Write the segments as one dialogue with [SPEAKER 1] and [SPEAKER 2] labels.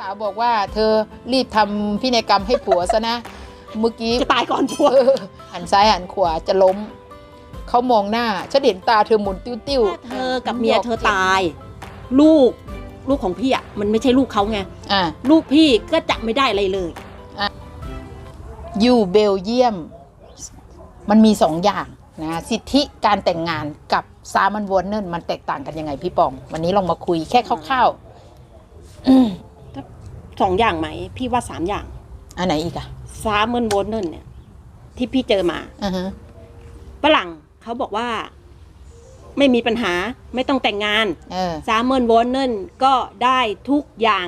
[SPEAKER 1] สาวบอกว่าเธอรีบทำพินัยกรรมให้ผัวซะนะ เมื่อกี้
[SPEAKER 2] จะตายก่อนผัว
[SPEAKER 1] เออหันซ้ายหันขวาจะล้ม เขามองหน้าฉันเห็นตาเธอหมุนติ้ว
[SPEAKER 2] ถ้าเธอกับเมียเธอตาย ลูกลูกของพี่อะมันไม่ใช่ลูกเขาไง
[SPEAKER 1] อะ
[SPEAKER 2] ลูกพี่ก็จะไม่ได้อะไรเลย
[SPEAKER 1] อยู่เบลเยียม มันมีสองอย่างนะสิทธิการแต่งงานกับซามันวนเนินมันแตกต่างกันยังไงพี่ปอง วันนี้ลองมาคุยแค่คร่าวๆอืม
[SPEAKER 2] สองอย่างไหม พี่ว่าสามอย่าง
[SPEAKER 1] อันไหนอีกอะ
[SPEAKER 2] ซาเมินโวนเนินเนี่ย ที่พี่เจอมา
[SPEAKER 1] อือฮะ
[SPEAKER 2] ฝรั่งเขาบอกว่า ไม่มีปัญหาไม่ต้องแต่งงาน
[SPEAKER 1] เออ
[SPEAKER 2] ซาเมินโวนเนินก็ได้ทุกอย่าง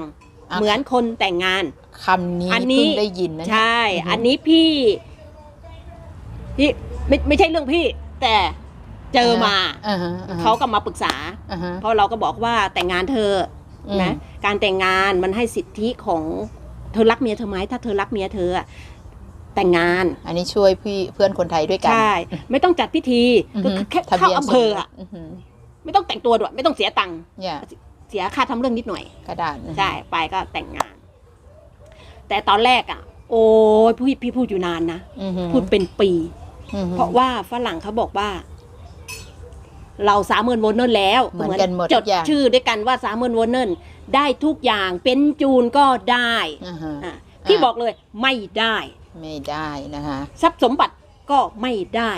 [SPEAKER 1] อะ
[SPEAKER 2] เหมือนคนแต่งงาน
[SPEAKER 1] คำนี้
[SPEAKER 2] อันนี้
[SPEAKER 1] เพิ่งได้ยินนะเนี่ย
[SPEAKER 2] ใช่
[SPEAKER 1] อือฮึ
[SPEAKER 2] อันนี้พี่พี่ไม่ไม่ใช่เรื่องพี่ แต่เจอมา
[SPEAKER 1] อ่าฮะอ่ฮะ
[SPEAKER 2] เขาก็มาปรึกษา
[SPEAKER 1] อ่าฮะ
[SPEAKER 2] เพราะเราก็บอกว่าแต่งงานเธอ
[SPEAKER 1] อืม
[SPEAKER 2] นะการแต่งงานมันให้สิทธิของเธอรักเมียเธอไหมถ้าเธอรักเมียเธออะแต่งงาน
[SPEAKER 1] อันนี้ช่วยพี่เพื่อนคนไทยด้วยกัน
[SPEAKER 2] ใช่ไม่ต้องจัดพิธี
[SPEAKER 1] อือ
[SPEAKER 2] ก็
[SPEAKER 1] ฮึ
[SPEAKER 2] คือแค่
[SPEAKER 1] ทะ
[SPEAKER 2] เข้า
[SPEAKER 1] บียน
[SPEAKER 2] อำเภออะ
[SPEAKER 1] สมรสหือ
[SPEAKER 2] ไม่ต้องแต่งตัวด้วยไม่ต้องเสียตังค์
[SPEAKER 1] เนี่ย
[SPEAKER 2] เสียค่าทำเรื่องนิดหน่อย
[SPEAKER 1] กระดาษนะ
[SPEAKER 2] ใช่ไปก็แต่งงาน แต่ตอนแรกอะ โอ้ยพี่พี่พูดอยู่นานนะ
[SPEAKER 1] อือฮึ
[SPEAKER 2] พูดเป็นปี
[SPEAKER 1] อือฮึ
[SPEAKER 2] เพราะว่าฝรั่งเขาบอกว่า เราสามหมื่นโวลเนิลแล้ว
[SPEAKER 1] เหมือนกันหมด
[SPEAKER 2] จ
[SPEAKER 1] ทุ
[SPEAKER 2] ด
[SPEAKER 1] กอย่าง
[SPEAKER 2] ชื่อด้วยกันว่าสามหมื่นโวลเนิลได้ทุกอย่างเป็นจูนก็ได้
[SPEAKER 1] อ่าฮะ
[SPEAKER 2] อะพี่
[SPEAKER 1] อะ
[SPEAKER 2] บอกเลยไม่ได้
[SPEAKER 1] ไม่ได้นะคะ
[SPEAKER 2] ทรัพย์สมบัติก็ไม่ได้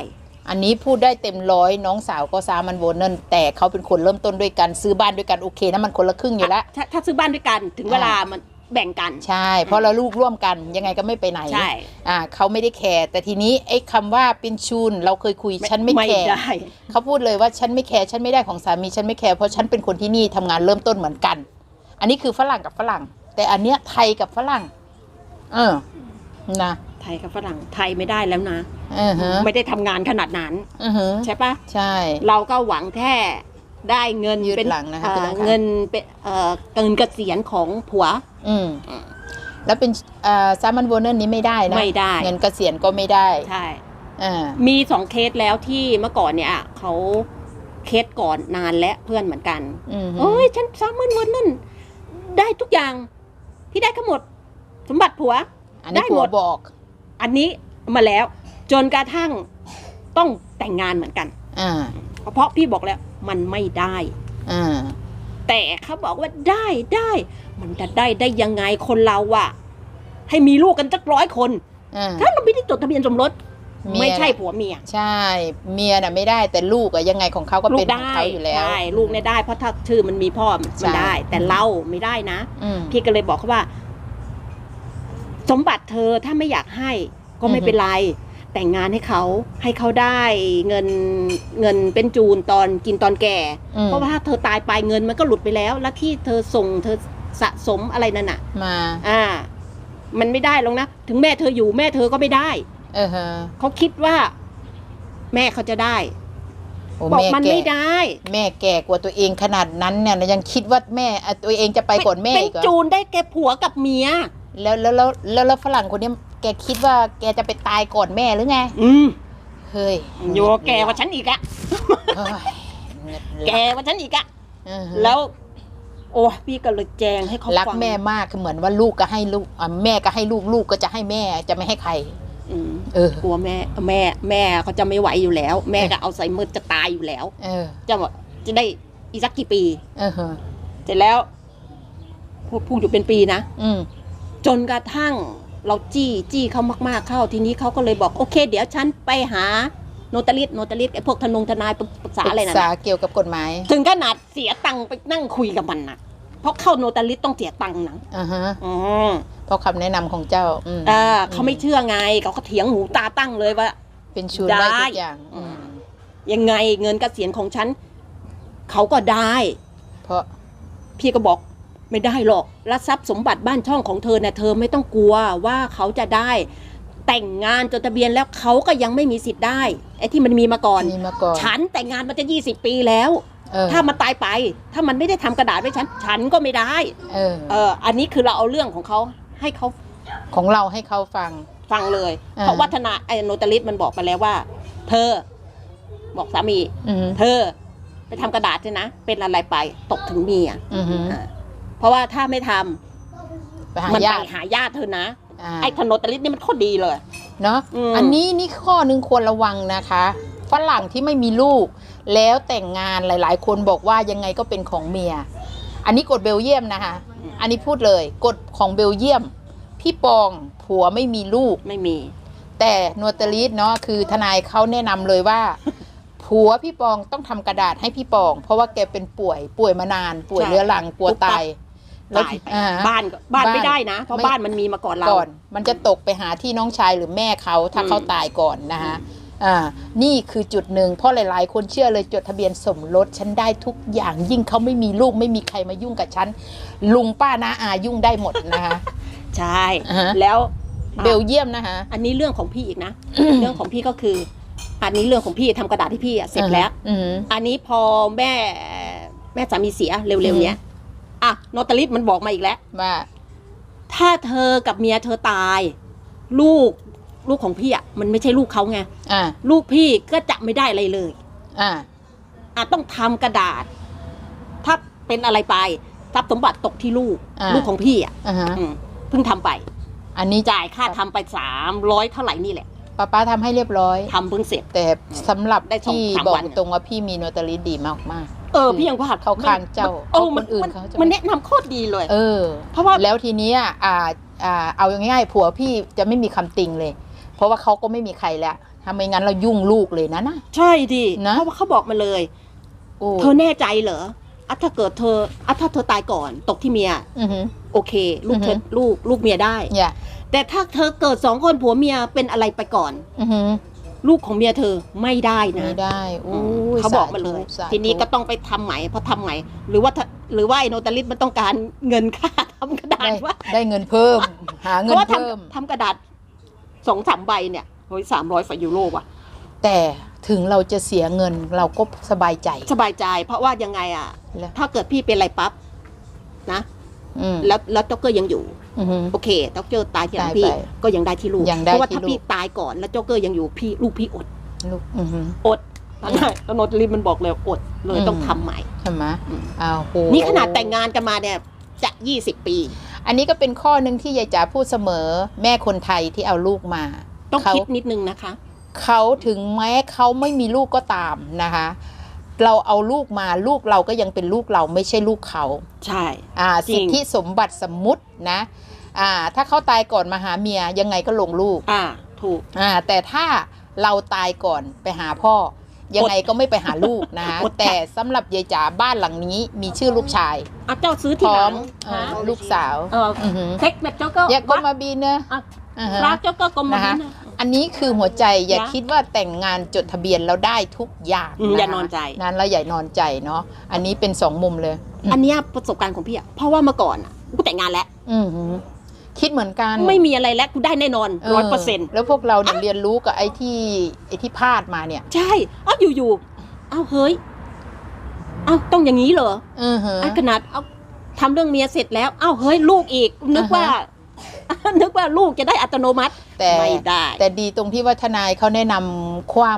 [SPEAKER 1] อันนี้พูดได้เต็มร้อยน้องสาวก็ซามันโวนเนินแต่เขาเป็นคนเริ่มต้นด้วยกันซื้อบ้านด้วยกันโอเคนะมันคนละครึ่งอยู่แล้ว
[SPEAKER 2] ถ้าถ้าซื้อบ้านด้วยกันถึงเวลา
[SPEAKER 1] อะ
[SPEAKER 2] มัน แบ่งกัน
[SPEAKER 1] ใช่ เพราะเราลูกร่วมกันยังไงก็ไม่ไปไหน
[SPEAKER 2] ใช่
[SPEAKER 1] อ่าเขาไม่ได้แคร์แต่ทีนี้ไอ้คำว่าเป็นชูนเราเคยคุยฉันไม่แคร์
[SPEAKER 2] ได้
[SPEAKER 1] เขาพูดเลยว่าฉันไม่แคร์ฉันไม่ได้ของสามีฉันไม่แคร์เพราะฉันเป็นคนที่นี่ทำงานเริ่มต้นเหมือนกัน อันนี้คือฝรั่งกับฝรั่ง แต่อันเนี้ยไทยกับฝรั่ง เออนะ
[SPEAKER 2] ไทยกับฝรั่งไทยไม่ได้แล้วนะ
[SPEAKER 1] เออฮะ
[SPEAKER 2] ไม่ได้ทำงานขนาดนั้น
[SPEAKER 1] อือฮะ
[SPEAKER 2] ใช่ปะ
[SPEAKER 1] ใช่
[SPEAKER 2] เราก็หวังแค่ ได้เงิน
[SPEAKER 1] ยืด
[SPEAKER 2] เป็น
[SPEAKER 1] หลังนะคะ
[SPEAKER 2] เอ่อ
[SPEAKER 1] คุณลูกค้า
[SPEAKER 2] เงินเป็นเอ่อเงินเกษียณของผัว
[SPEAKER 1] อืมแล้วเป็นอ่าซามันโวนเนินนี้ไม่ได้นะ
[SPEAKER 2] ไม่ได้
[SPEAKER 1] เงินเกษียณก็ไม่ได้
[SPEAKER 2] ใช่
[SPEAKER 1] อ่า
[SPEAKER 2] มีสองเคสแล้วที่เมื่อก่อนเนี่ยเขาเคสก่อนนานและเพื่อนเหมือนกัน
[SPEAKER 1] อืม
[SPEAKER 2] โอ้ยฉันสามหมื่นวันนั่นได้ทุกอย่างพี่ได้ทั้งหมด สมบัติผัว
[SPEAKER 1] อันนี้
[SPEAKER 2] ได้
[SPEAKER 1] ผั
[SPEAKER 2] หม
[SPEAKER 1] ว
[SPEAKER 2] ด
[SPEAKER 1] บอก
[SPEAKER 2] อันนี้มาแล้ว จนกระทั่งต้องแต่งงานเหมือนกัน
[SPEAKER 1] อ่า
[SPEAKER 2] เพราะพี่บอกแล้ว มันไม่ได้
[SPEAKER 1] อ่า
[SPEAKER 2] แต่เขาบอกว่าได้ได้ มันจะได้ได้ยังไงคนเราอะให้มีลูกกันสักร้อยคน
[SPEAKER 1] อ่า
[SPEAKER 2] ถ้าเราไม่ได้จดทะเบียนสมรส
[SPEAKER 1] เมีย
[SPEAKER 2] ไม่ใช่ผัวเมีย
[SPEAKER 1] ใช่ เมียน่ะไม่ได้แต่ลูกอะยังไงของเขาก็
[SPEAKER 2] ลู
[SPEAKER 1] เป็น
[SPEAKER 2] ก
[SPEAKER 1] ของ
[SPEAKER 2] ได้
[SPEAKER 1] เขาอยู่แล้ว
[SPEAKER 2] ใช่ลูกเนี่ยได้เพราะถ้าชื่อมันมีพ่อมัน
[SPEAKER 1] ใช่
[SPEAKER 2] ได้ แต่เราไม่ได้นะ
[SPEAKER 1] อืม
[SPEAKER 2] พี่ก็เลยบอกเขาว่า สมบัติเธอถ้าไม่อยากให้ ก็ไม่
[SPEAKER 1] อือฮึ
[SPEAKER 2] เป็นไร แต่งงานให้เขาให้เขาได้เงินเงินเป็นจูนตอนกินตอนแก่
[SPEAKER 1] อืม
[SPEAKER 2] เพราะว่าถ้าเธอตายไปเงินมันก็หลุดไปแล้ว แล้วที่เธอส่งเธอสะสมอะไรนั่นน่ะ
[SPEAKER 1] มา
[SPEAKER 2] อ่า มันไม่ได้หรอกนะ ถึงแม่เธออยู่แม่เธอก็ไม่ได้
[SPEAKER 1] เออฮะ
[SPEAKER 2] เขาคิดว่า แม่เขาจะได้
[SPEAKER 1] โอ้
[SPEAKER 2] บอก
[SPEAKER 1] แม่
[SPEAKER 2] มัน
[SPEAKER 1] แก่
[SPEAKER 2] ไม่ได้
[SPEAKER 1] แม่แก่กว่าตัวเองขนาดนั้นเนี่ยยังคิดว่าแม่อะตัวเองจะไปก่อนแม่
[SPEAKER 2] เป็น
[SPEAKER 1] อีกเหรอ
[SPEAKER 2] จูนได้แก่ผัวกับเมีย
[SPEAKER 1] แล้วแล้วแล้วแล้วแล้วฝรั่งคนเนี้ย แกคิดว่าแกจะไปตายก่อนแม่หรือไง
[SPEAKER 2] อืม
[SPEAKER 1] เฮ้ย
[SPEAKER 2] โยแกกว่าฉันอีกอะ
[SPEAKER 1] เฮ้ยเหงือ
[SPEAKER 2] แก
[SPEAKER 1] ไหล
[SPEAKER 2] กว่าฉันอีกอะ
[SPEAKER 1] อือฮึ
[SPEAKER 2] แล้ว โอ้พี่ก็เลยแจงให้เขา
[SPEAKER 1] รัก
[SPEAKER 2] ฟัง
[SPEAKER 1] แม่มากคือเหมือนว่าลูกก็ให้ลูกอะแม่ก็ให้ลูกลูกก็จะให้แม่จะไม่ให้ใคร
[SPEAKER 2] อืม
[SPEAKER 1] เออ
[SPEAKER 2] กลัวแม่แม่แม่เขาจะไม่ไหวอยู่แล้ว แม่ก็เอาใส่มือจะตายอยู่แล้ว
[SPEAKER 1] เออ
[SPEAKER 2] จะบอกจะได้อีกสักกี่ปี
[SPEAKER 1] เออฮะ
[SPEAKER 2] เสร็จแล้วพูดพูดอยู่เป็นปีนะ
[SPEAKER 1] อืม
[SPEAKER 2] จนกระทั่ง เราจี้จี้เขามากๆเข้าทีนี้เขาก็เลยบอกโอเค เดี๋ยวฉันไปหาโนตาลิสโนตาลิสไอ้พวกทนงทนายปรึกษาอะไร
[SPEAKER 1] ปรึ
[SPEAKER 2] นะ
[SPEAKER 1] กษาเกี่ยวกับกฎหมาย
[SPEAKER 2] ถึงขนาดเสียตังค์ไปนั่งคุยกับมันนะเพราะเข้าโนตาลิสต้องเสียตังค์นะ
[SPEAKER 1] อ่าฮะ
[SPEAKER 2] อืม
[SPEAKER 1] เพราะคำแนะนำของเจ้าอืม
[SPEAKER 2] อ่าเขาไม่เชื่อไงเขาก็เถียงหูตาตั้งเลยว่า
[SPEAKER 1] เป็นชูนได้
[SPEAKER 2] ได้
[SPEAKER 1] ทุกอย่างอืม
[SPEAKER 2] ยังไงเงินเกษียณของฉันเขาก็ได้
[SPEAKER 1] เพราะ
[SPEAKER 2] พี่ก็บอก ไม่ได้หรอกและทรัพย์สมบัติบ้านช่องของเธอเนี่ยเธอไม่ต้องกลัวว่าเขาจะได้ แต่งงานจดทะเบียนแล้วเขาก็ยังไม่มีสิทธิ์ได้ไอ้ที่มันมีมาก่อน
[SPEAKER 1] มีมาก่อน
[SPEAKER 2] ฉันแต่งงานมาจะยี่สิบปีแล้ว
[SPEAKER 1] เออ
[SPEAKER 2] ถ้ามันตายไป ถ้ามันไม่ได้ทำกระดาษไว้ฉัน ฉันก็ไม่ได้
[SPEAKER 1] เออ
[SPEAKER 2] เออ อันนี้คือเราเอาเรื่องของเขาให้เขา
[SPEAKER 1] ของเราให้เขาฟัง
[SPEAKER 2] ฟังเลย
[SPEAKER 1] อ่า
[SPEAKER 2] เพราะวัฒนาไอ้โนตาลิสมันบอกไปแล้วว่า เธอ บอกสามี
[SPEAKER 1] อืม
[SPEAKER 2] เธอ ไปทำกระดาษใช่นะ เป็นอะไรไปตกถึงเมีย
[SPEAKER 1] อืม
[SPEAKER 2] อ่าเพ ราะว่าถ้าไม่ทำ
[SPEAKER 1] ไปหา
[SPEAKER 2] มัน
[SPEAKER 1] ญา
[SPEAKER 2] ไป
[SPEAKER 1] ติ
[SPEAKER 2] หาญาติเธอนะ
[SPEAKER 1] อ่า
[SPEAKER 2] ไอ้ถนนตะลิดนี่มันโคตรดีเลย
[SPEAKER 1] เนาะ
[SPEAKER 2] อืม
[SPEAKER 1] อันนี้นี่ข้อหนึ่งควรระวังนะคะฝรั่งที่ไม่มีลูก แล้วแต่งงานหลาย ๆ คนบอกว่ายังไงก็เป็นของเมีย อันนี้กฎเบลเยียมนะคะ อันนี้พูดเลยกฎของเบลเยียม พี่ปองผัวไม่มีลูก
[SPEAKER 2] ไม่มี
[SPEAKER 1] แต่นวตลีดเนาะคือทนายเขาแนะนำเลยว่า ผัวพี่ปองต้องทำกระดาษให้พี่ปอง เพราะว่าแกเป็นป่วย ป่วยมานาน ป่วย
[SPEAKER 2] ใช่
[SPEAKER 1] เรื้อรังกลัวตาย
[SPEAKER 2] ตายไป
[SPEAKER 1] อ่า
[SPEAKER 2] บ้านก็บ้าน
[SPEAKER 1] บ้าน
[SPEAKER 2] ไม่ได้นะ เพราะ
[SPEAKER 1] ไม่
[SPEAKER 2] บ้านมันมีมาก่อนเรา
[SPEAKER 1] ก่อนมันจะตกไปหาที่น้องชายหรือแม่เขาถ้า
[SPEAKER 2] อืม
[SPEAKER 1] เขาตายก่อนนะคะอ่านี่คือจุดหนึ่งเพราะหลาย ๆ คนเชื่อเลยจดทะเบียนสมรสฉันได้ทุกอย่างยิ่งเขาไม่มีลูกไม่มีใครมายุ่งกับฉันลุงป้านาอายุ่งได้หมดนะคะ
[SPEAKER 2] ใช่
[SPEAKER 1] อ่าฮะ
[SPEAKER 2] แล้ว
[SPEAKER 1] เบลเยียมนะคะ
[SPEAKER 2] อันนี้เรื่องของพี่อีกนะ เรื่องของพี่ก็คือ อันนี้เรื่องของพี่ทำกระดาษให้พี่อะเสร็จแล้ว
[SPEAKER 1] อืม
[SPEAKER 2] อันนี้พอแม่แม่สามีเสียเร็วๆเนี้ย อะนอตาลิสมันบอกมาอีกแล้ว
[SPEAKER 1] ว่า
[SPEAKER 2] ถ้าเธอกับเมียเธอตาย ลูกลูกของพี่อะมันไม่ใช่ลูกเขาไง
[SPEAKER 1] อ่า
[SPEAKER 2] ลูกพี่ก็จะไม่ได้อะไรเลย
[SPEAKER 1] อ่า
[SPEAKER 2] อะต้องทำกระดาษ ถ้าเป็นอะไรไปทรัพย์สมบัติตกที่ลูก
[SPEAKER 1] อ่า
[SPEAKER 2] ลูกของพี่อะ
[SPEAKER 1] อ่าฮะ
[SPEAKER 2] อืมเพิ่งทำไป
[SPEAKER 1] อันนี้
[SPEAKER 2] จ่ายค่าทำไปสามร้อยเท่าไหร่นี่แหละ
[SPEAKER 1] ป้าป้าทำให้เรียบร้อย
[SPEAKER 2] ทำเพิ่งเสร็จ
[SPEAKER 1] แต่สำหรับ
[SPEAKER 2] ได้สอง
[SPEAKER 1] ที่
[SPEAKER 2] สาม
[SPEAKER 1] บอก
[SPEAKER 2] วัน
[SPEAKER 1] ตรงว่าพี่มีโนตาลิดีมากมาก
[SPEAKER 2] เออพี่ยังว่า
[SPEAKER 1] เข้าข้างเจ้า
[SPEAKER 2] เออ
[SPEAKER 1] เอา
[SPEAKER 2] มัน
[SPEAKER 1] คนอื่น
[SPEAKER 2] มัน
[SPEAKER 1] เขาจะ
[SPEAKER 2] มันแนะนำโคตรดีเลย
[SPEAKER 1] เออ
[SPEAKER 2] เพราะว่า
[SPEAKER 1] แล้วทีเนี้ยอ่าอ่าเอาง่ายๆผัวพี่จะไม่มีคำติงเลย เพราะว่าเขาก็ไม่มีใครแล้วทำไมงั้นเรายุ่งลูกเลยนะนะ
[SPEAKER 2] ใช่ดิ
[SPEAKER 1] นะ
[SPEAKER 2] เพราะว่าเขาบอกมาเลย
[SPEAKER 1] โอ้
[SPEAKER 2] เธอแน่ใจเหรออะถ้าเกิดเธออะถ้าเธอตายก่อนตกที่เมีย
[SPEAKER 1] อือหือ
[SPEAKER 2] โอเค ลูกเธอ
[SPEAKER 1] อือฮึ
[SPEAKER 2] ลูกลูกเมียได้
[SPEAKER 1] อย่า
[SPEAKER 2] แต่ถ้าเธอเกิดสองคนผัวเมียเป็นอะไรไปก่อน
[SPEAKER 1] อือหือ
[SPEAKER 2] ลูกของเมียเธอไม่ได้นะ
[SPEAKER 1] ไม่ได้โอ้
[SPEAKER 2] อืม
[SPEAKER 1] ย
[SPEAKER 2] เขาบอกมาเลย
[SPEAKER 1] สธุ
[SPEAKER 2] ทีนี้ก็ต้องไปทำไหมเพราะทำไหมหรือว่าถ้าหรือว่าไอโนตาลิสมันต้องการเงินค่าทำกระดาษ
[SPEAKER 1] ได้
[SPEAKER 2] ว่า
[SPEAKER 1] ได้เงินเพิ่ม หา
[SPEAKER 2] เพ
[SPEAKER 1] เงิน
[SPEAKER 2] ราะว่า
[SPEAKER 1] เพิ่ม
[SPEAKER 2] ทำทำกระดาษสองสามใบเนี่ยโอ้ยสามร้อยฝ่ายูโรว่ะ
[SPEAKER 1] แต่ถึงเราจะเสียเงินเราก็สบายใจ
[SPEAKER 2] สบายใจ เพราะว่ายังไงอะ
[SPEAKER 1] แล้ว
[SPEAKER 2] ถ้าเกิดพี่เป็นอะไรปั๊บนะ
[SPEAKER 1] อืม
[SPEAKER 2] แล้วแล้วจ็อกเกอร์ยังอยู่
[SPEAKER 1] อือหือ
[SPEAKER 2] โอเคจ็อกเกอร์ตายที่หลัง
[SPEAKER 1] ตาย
[SPEAKER 2] พี่
[SPEAKER 1] ไป
[SPEAKER 2] ก็ยังได้ที่ลูก
[SPEAKER 1] ยังได้
[SPEAKER 2] เพราะว่า
[SPEAKER 1] ที่
[SPEAKER 2] ถ้า
[SPEAKER 1] ลูก
[SPEAKER 2] พี่ตายก่อนแล้วจ็อกเกอร์ยังอยู่พี่ลูกพี่อด
[SPEAKER 1] ลูกอือหือ
[SPEAKER 2] อดนั่นแหละแล้วโนตลินมันบอกเลยอดเลย
[SPEAKER 1] อืม
[SPEAKER 2] ต้องทำใหม่
[SPEAKER 1] ใช่ไหม
[SPEAKER 2] อืม
[SPEAKER 1] อ้าวโห
[SPEAKER 2] นี่ขนาดแต่งงานกันมาเนี่ยจะยี่สิบปี
[SPEAKER 1] อันนี้ก็เป็นข้อหนึ่งที่ยายจ๋าพูดเสมอ แม่คนไทยที่เอาลูกมา
[SPEAKER 2] ต้อง
[SPEAKER 1] เขา
[SPEAKER 2] คิดนิดนึงนะคะ
[SPEAKER 1] เขาถึงแม้เขาไม่มีลูกก็ตามนะคะ เราเอาลูกมาลูกเราก็ยังเป็นลูกเราไม่ใช่ลูกเขา
[SPEAKER 2] ใช่
[SPEAKER 1] อ่า
[SPEAKER 2] จริ
[SPEAKER 1] สิท
[SPEAKER 2] ง
[SPEAKER 1] ธิสมบัติสมมุตินะอ่าถ้าเขาตายก่อนมาหาเมียยังไงก็ลงลูก
[SPEAKER 2] อ่าถูก
[SPEAKER 1] อ่าแต่ถ้าเราตายก่อนไปหาพ่อ ยังไงก็ไม่ไปหาลูกนะคะ
[SPEAKER 2] อดค่ะ
[SPEAKER 1] แต่สำหรับยายจ๋าบ้านหลังนี้มีชื่อลูกชาย
[SPEAKER 2] อะเจ้าซื้อ
[SPEAKER 1] พ
[SPEAKER 2] ที่
[SPEAKER 1] ร้
[SPEAKER 2] ห
[SPEAKER 1] อ
[SPEAKER 2] ลั
[SPEAKER 1] ม
[SPEAKER 2] ง
[SPEAKER 1] อ่า
[SPEAKER 2] ฮะ
[SPEAKER 1] ลูกสาว
[SPEAKER 2] เออ
[SPEAKER 1] อือหือ
[SPEAKER 2] เทคแบบเจ้าก็
[SPEAKER 1] อยากก็มาบีเนอะ
[SPEAKER 2] อะ
[SPEAKER 1] อ่าฮะ
[SPEAKER 2] รักเจ้าก็กลมมา
[SPEAKER 1] นะคะ
[SPEAKER 2] บินนะ
[SPEAKER 1] อันนี้คือหัวใจอย่า
[SPEAKER 2] นะ
[SPEAKER 1] คิดว่าแต่งงานจดทะเบียนแล้วได้ทุกอย่าง
[SPEAKER 2] อืมะ
[SPEAKER 1] คะ
[SPEAKER 2] อย่านอนใจ
[SPEAKER 1] นั้นแล้วอย่านอนใจเนาะอันนี้เป็นสองมุมเลย
[SPEAKER 2] อันเนี้ยประสบการณ์ของพี่อะเพราะว่าเมื่อก่อนอะกูแต่งงานแล้ว
[SPEAKER 1] อือหือคิดเหมือนกัน
[SPEAKER 2] ไม่มีอะไรแล้วกูได้แน่นอนร้อยเปอร์เซ็นต์
[SPEAKER 1] แล้วพวกเราเนี่ยเรียนรู้กับไอ้ที่ไอ้ที่พลาดมาเนี่ย
[SPEAKER 2] ใช่เอ้าอยู่ๆเอ้าเฮ้ยเอ้าต้องอย่างนี้เหรอ
[SPEAKER 1] อือหือ
[SPEAKER 2] ไอ้ขนาดเอาทำเรื่องเมียเสร็จแล้วเอ้าเฮ้ยลูกอีกนึกว่า นึกว่าลูกจะได้อัตโนมัติ
[SPEAKER 1] แต่
[SPEAKER 2] ไม่ได้
[SPEAKER 1] แต่ดีตรงที่ว่าทนายเขาแนะนำคว่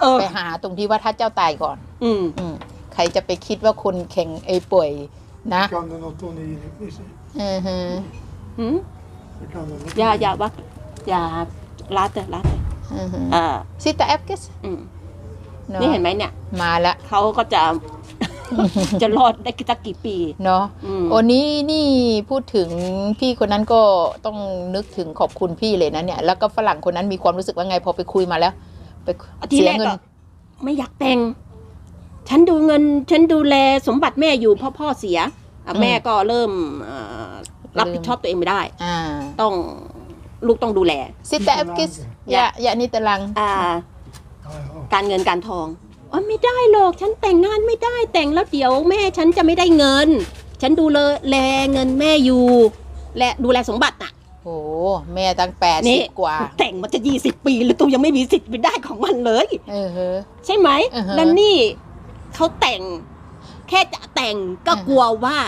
[SPEAKER 2] เออำ
[SPEAKER 1] ไปหาตรงที่ว่าถ้าเจ้าตายก่อน
[SPEAKER 2] อืม
[SPEAKER 1] อืมใครจะไปคิดว่าคนแข่งไอ้ป่วยนะ
[SPEAKER 3] kan det något hon är inne i sig.
[SPEAKER 1] อือหือ
[SPEAKER 2] หืม
[SPEAKER 3] Det kan det något.
[SPEAKER 2] อย่าอย่าว่าอย่าลาเตอลาเตอ
[SPEAKER 1] อือหือ
[SPEAKER 2] อ่า
[SPEAKER 1] ซิตาแอฟกิส
[SPEAKER 2] อืม
[SPEAKER 1] เนาะ
[SPEAKER 2] นี่เห็นไหมเนี่ย
[SPEAKER 1] มาละ
[SPEAKER 2] เขาก็จะ จะรอดได้สักกี่ปี
[SPEAKER 1] เนาะ
[SPEAKER 2] อืม
[SPEAKER 1] โอ้นี้นี่พูดถึงพี่คนนั้นก็ต้องนึกถึงขอบคุณพี่เลยนะเนี่ย แล้วก็ฝรั่งคนนั้นมีความรู้สึกว่าไงพอไปคุยมาแล้ว ไป
[SPEAKER 2] ที
[SPEAKER 1] เสี
[SPEAKER 2] แร
[SPEAKER 1] ย
[SPEAKER 2] ก
[SPEAKER 1] เงิน
[SPEAKER 2] ก็ไม่อยากแต่ง ฉันดูเงิน ฉันดูแลสมบัติแม่อยู่เพ่อพ่อเสียอะแม่ก็เริ่มเอ่อรับผิดชอบตัวเองไม่ได้
[SPEAKER 1] อ่า
[SPEAKER 2] ต้องลูกต้องดูแล
[SPEAKER 1] ซิตาแอฟกิสยะยะนิตลัง
[SPEAKER 2] อ่า
[SPEAKER 3] Ja, ja.
[SPEAKER 2] การเงินการทอง อ๋อไม่ได้หรอกฉันแต่งงานไม่ได้แต่งแล้วเดี๋ยวแม่ฉันจะไม่ได้เงิน ฉันดูแลเงินแม่อยู่ และดูแลสมบัติน่ะ
[SPEAKER 1] โอ้แม่ตั้งแปด
[SPEAKER 2] นี่
[SPEAKER 1] สิบกว่า
[SPEAKER 2] แต่งมาจะยี่สิบปีแล้วตูยังไม่มีสิทธิ์ไปได้ของมันเลย
[SPEAKER 1] เออเฮ้อ
[SPEAKER 2] ใช่ไหม
[SPEAKER 1] อือฮะ
[SPEAKER 2] แล้วนี่เขาแต่ง แค่จะแต่งก็
[SPEAKER 1] อือฮะ
[SPEAKER 2] กลัวว่า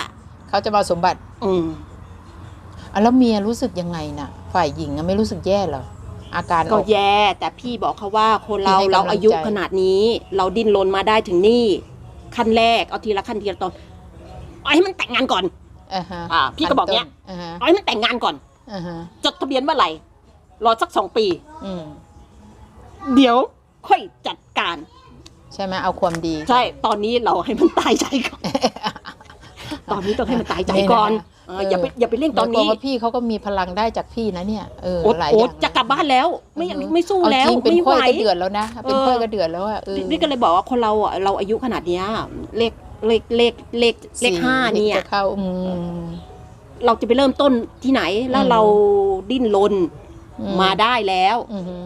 [SPEAKER 1] เขาจะมาสมบัติ
[SPEAKER 2] อืม
[SPEAKER 1] อะแล้วเมียรู้สึกยังไงน่ะ ฝ่ายหญิงอะไม่รู้สึกแย่เหรอ อาการอ
[SPEAKER 2] ก็
[SPEAKER 1] อก
[SPEAKER 2] แย่แต่พี่บอกเขาว่าคนเรา
[SPEAKER 1] พี่ให้กำลั
[SPEAKER 2] เรา
[SPEAKER 1] งใจ
[SPEAKER 2] อายุขนาดนี้ เราดิ้นรนมาได้ถึงนี่ ขั้นแรกเอาทีละขั้นทีละตอนเอาให้มันแต่งงานก่อน
[SPEAKER 1] อ่าฮะ
[SPEAKER 2] อ่าพี่ก็บอกเนี้ย
[SPEAKER 1] อ่าฮะ
[SPEAKER 2] เอาให้มันแต่งงานก่อน
[SPEAKER 1] อ่าฮะ
[SPEAKER 2] จดทะเบียนเมื่อไหร่รอสักสองปี
[SPEAKER 1] อืม
[SPEAKER 2] เดี๋ยวค่อยจัดการ
[SPEAKER 1] ใช่ไหมเอาความดี
[SPEAKER 2] ใช่ ตอนนี้เราให้มันตายใจก่อน ตอนนี้ต้องให้มันตายใจก่อน
[SPEAKER 1] นี่นะ
[SPEAKER 2] เอออย่าไปอย่าไปเร่งตอน
[SPEAKER 1] หมายความ
[SPEAKER 2] นี้
[SPEAKER 1] ว่าพี่เขาก็มีพลังได้จากพี่นะเนี่ยเออ
[SPEAKER 2] โอ๊ต
[SPEAKER 1] หลายอ
[SPEAKER 2] โอ๊ต
[SPEAKER 1] ย่าง
[SPEAKER 2] จะกลับบ้านแล้ว ไม่
[SPEAKER 1] อือฮึ
[SPEAKER 2] ไม่สู้
[SPEAKER 1] เอา
[SPEAKER 2] แล้ว
[SPEAKER 1] จริงเป็น
[SPEAKER 2] ไม่ไห
[SPEAKER 1] ค่
[SPEAKER 2] ว
[SPEAKER 1] อยก็เดือดแล้วนะเป็น
[SPEAKER 2] เออ
[SPEAKER 1] ค่อยก็เดือดแล้วอะเออ
[SPEAKER 2] นี่ก็เลยบอกว่าคนเราอะเราอายุขนาดเนี้ยเลขเลขเลขเลขเลขห้าเนี่ย
[SPEAKER 1] จะเข้าอืม
[SPEAKER 2] เราจะไปเริ่มต้นที่ไหนแล้ว
[SPEAKER 1] อืม
[SPEAKER 2] เราดิ้นรน
[SPEAKER 1] อื
[SPEAKER 2] มาได้แล้ว
[SPEAKER 1] อือฮึ